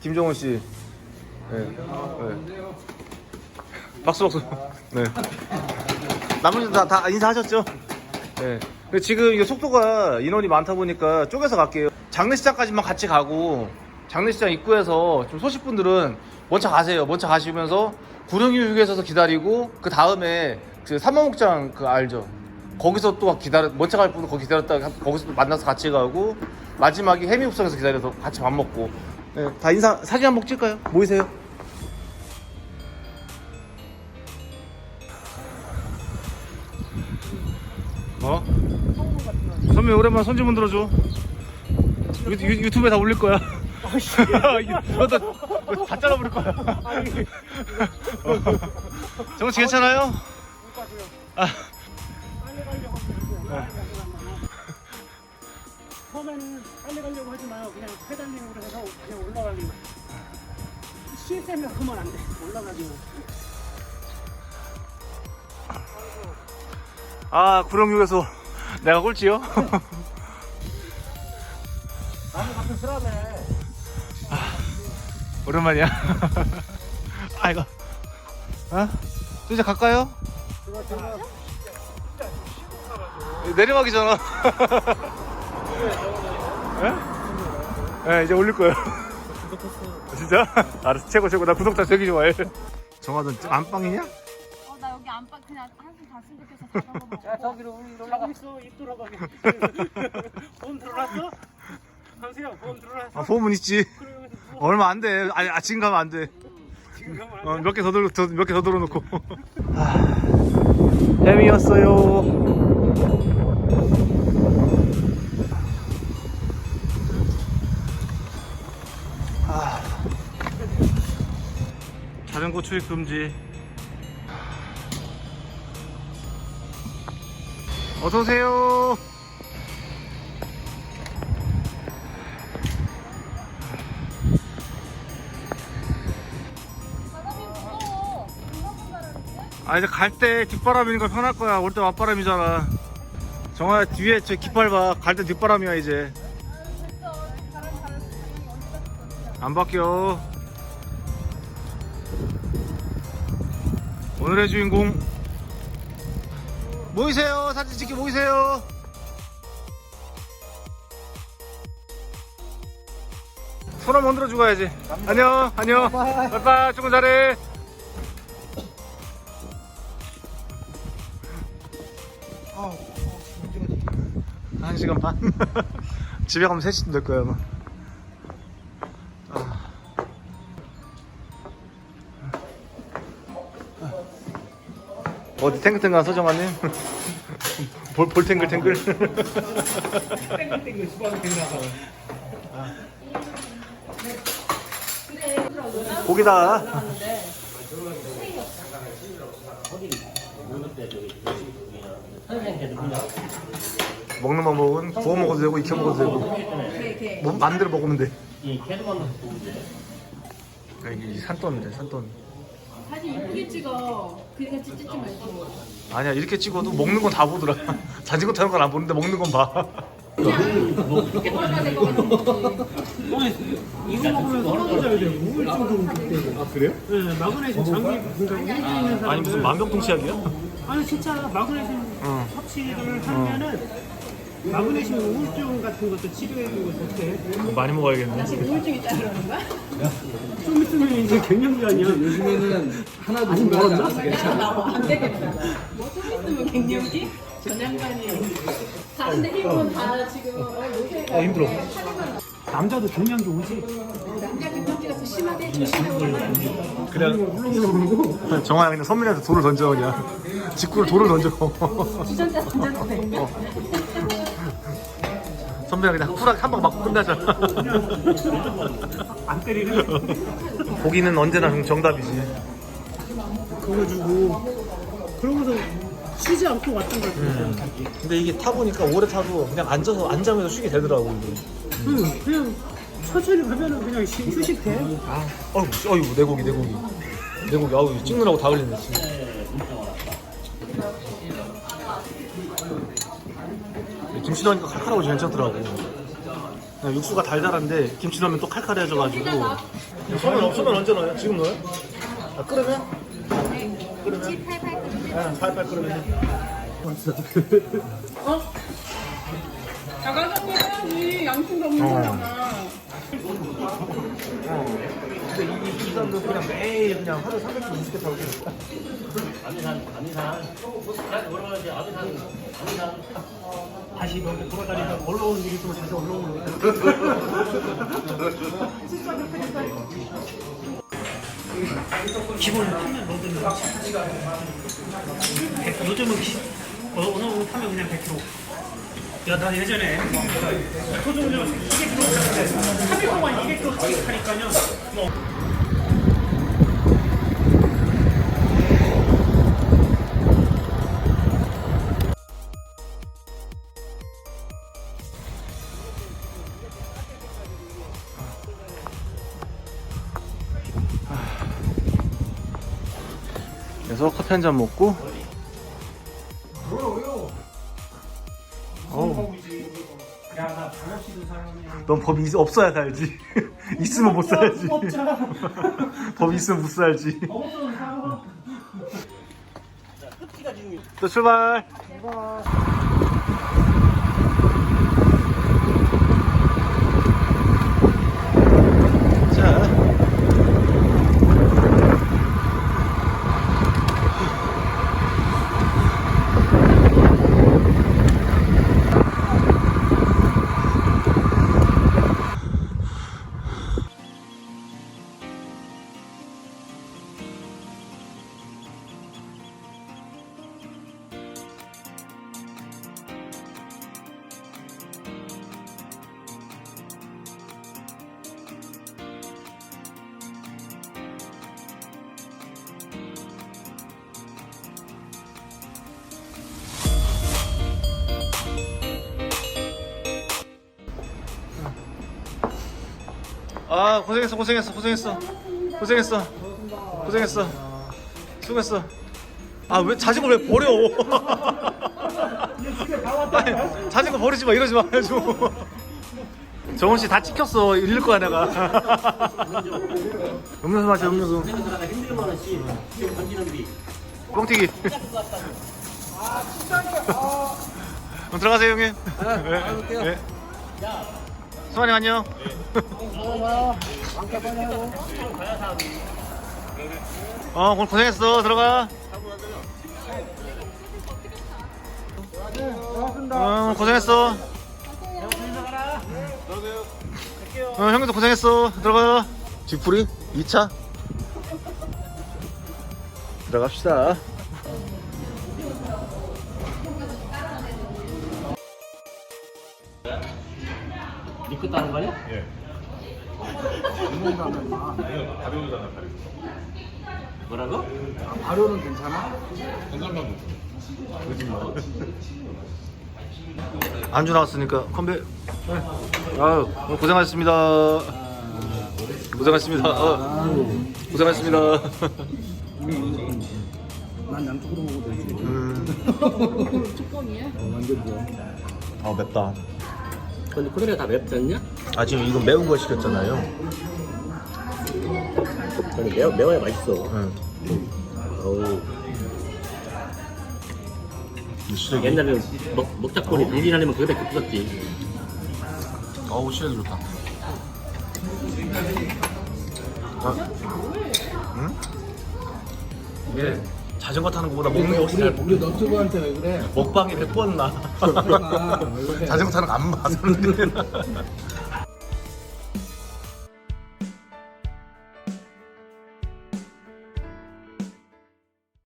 김정은 씨. 네. 네. 박수 박수. 네. 나머지 다, 다 인사하셨죠? 네. 근데 지금 이게 속도가 인원이 많다 보니까 쪼개서 갈게요. 장례식장까지만 같이 가고 장례식장 입구에서 좀 소식분들은 먼저 가세요. 먼저 가시면서 구룡이 휴게소에서 기다리고 그 다음에 그 삼화목장 그 알죠? 거기서 또 기다려 먼저 갈 분은 거기 기다렸다가 거기서 또 만나서 같이 가고 마지막에 해미읍성에서 기다려서 같이 밥 먹고 네, 다 인사 사진 한번 찍을까요? 모이세요. 어? 선배 오랜만에 손 좀 흔들어 줘 유, 유, 유튜브에 다 올릴 거야 이거 다, 다 잘라버릴 거야 정우 씨 괜찮아요? 아, 처음에는 빨리 가려고 하지 마요. 그냥 페달링으로 해서 그냥 올라가기만. 쉴 때면 하면 안 돼. 올라가기만. 아 구렁육에서 내가 꼴찌요? 나무 같은 쓰라네. 오랜만이야 아이고 어? 또 이제 갈까요? 그거 제가 내리막이잖아 예? 네, 이제 올릴 거예요 진짜? 알았어 최고 최고 나 구독자 되게 좋아해 정화는 안방이냐? 어, 나 여기 안방 그냥 한숨. 자전거 먹고. 야 저기로 올라가 있어. 입 돌아가게. 돈 들어놨어? 강세형 돈 들어놨어? 아 보험은 있지 누워. 얼마 안 돼 아니 아, 지금 가면 안 돼 지금 가면 안 어, 몇개 더 들어 몇개 더 들어놓고 햄이었어요 자전거 출입 금지 어서 오세요 바람이 무거워. 그만큼 바람인데? 아 이제 갈 때 뒷바람이니까 편할 거야 올 때 맞바람이잖아 정아 뒤에 저 깃발 봐갈 때 뒷바람이야 이제? 안 바뀌어 오늘의 주인공 모이세요. 사진 찍기 모이세요. 손 한번 흔들어 가야지. 안녕 안녕. 빠이빠이. 조금 잘해 한 시간 반? 집에 가면 3시쯤 될 거야 아마 어디 탱글탱글 서정아님? 볼, 볼 탱글탱글? 땡글땡글 수박을 땡겨서. 고기다 먹는 방법은 구워 먹어도 되고 익혀 먹어도 되고 뭐 만들어 먹으면 돼 그러니까 이게 산더미래 산더미 사진 이쁘게 찍어. 그러니까 찍지 말고. 아니야 이렇게 찍어도 먹는 건 다 보더라 자전거 타는 건 안 보는데 먹는 건봐 뭐가 될것 같은지. 이거 먹으면 떨어져야 돼. 우울증도 그때. 아 그래요? 네, 마그네슘 장기 그러니까 우울증 있는 사람. 아니 무슨 만병통치약이야? 아니 진짜 마그네슘 응. 섭취를 하면은 마그네슘 우울증 같은 것도 치료해주고 좋대. 많이 먹어야겠네 우울증 있다 그러는 거야? 좀 있으면 이제 갱년기 아니야. 요즘에는 하나도 멀었나? 않았어. 나와 안 되겠다. 뭐좀 있으면 갱년기? 전양반이. 다른데 힘은 다 지금 어, 요새 어 힘들어 남자도 갱년기 오지. 남자 갱년기가 더 심하대 조심해. 물렁물렁하고. 정아야 그냥 선민이한테 돌을 던져 그냥 직구를 돌을 던져 주전자 던져도 돼. 선배가 그냥 쿨하게 한방 맞고 끝나잖아 안 때리는. 고기는 언제나 정- 정답이지 그거 주고. 그러고서 쉬지 않고 왔던 것 같아. 근데 이게 타보니까 오래 타도 그냥 앉아서 앉아면서 쉬게 되더라고 이게 응, 그냥 천천히 가면은 그냥 휴- 휴식 돼. 아 어이구 어이구 내 고기 내 고기 내 고기 아우 찍느라고 다 걸리네 지금 김치 넣으니까 칼칼하고 괜찮더라고. 그냥 육수가 달달한데 김치 넣으면 또 칼칼해져가지고. 소면 없으면 언제 넣어요? 지금 넣어요? 아, 끓으면? 끓으면? 네, 팔팔 끓으면. 어? 자가정리 해야지. 양심 없는 거잖아. 근데 이, 이 사람도 그냥 매일 그냥 하루 360개 타고 있으니까. 다시 이렇게 돌아다니다 올라오는 일이 있으면 다시 올라오는 거야. 기본 타면 뭐든 요즘은 기, 어, 정도 타면 그냥 100km. 야, 나 예전에 소중전 200km 탔는데 3일 동안 200km 타니까요. 뭐 그래서 커피 한 잔 먹고. 어우, 야, 나 방역시도 사람이야. 넌 법이 있- 없어야 살지. 있으면 못 살지. 없잖아. 법이 있으면 못 살지. 살아. 또 출발. 아 고생했어 고생했어 고생했어. 고생했어. 고생했어. 수고했어. 아 왜 자전거 왜 버려? 아니, 자전거 버리지 마 이러지 말아줘 정원 씨 다 찍혔어 잃을 거야 내가. 음료수 마셔 음료수. 뻥튀기. 그럼 들어가세요 형님. 네, 네. 수만이 안녕. 어 오늘 고생했어. 들어가. 어 고생했어. 어 형님도 고생했어. 들어가. 쥐풀이 2차? 들어갑시다 니꺼 따는 거 아니야? 뭐라고? 안주 나왔으니까 건배 아유 고생하셨습니다 고생하셨습니다 어, 고생하셨습니다 난 양쪽으로 먹어도 되지. 음. 뚜껑이야? 아 맵다 근데 그래가 다 맵지 않냐? 아 지금 이거 매운 거 시켰잖아요 근데 매워, 매워야 맛있어. 응. 어우, 시래기 옛날에는 먹, 먹자꼬리 물이 나면 그거밖에 없었지. 어우 시래기 좋다 아, 응? 이게 자전거 타는 거보다 먹는 게 훨씬 잘 먹- 우리 너튜브한테 왜 그래? 먹방이 100번 나 그러니까 왜 그래? 자전거 타는 거안 봐. 사람들이.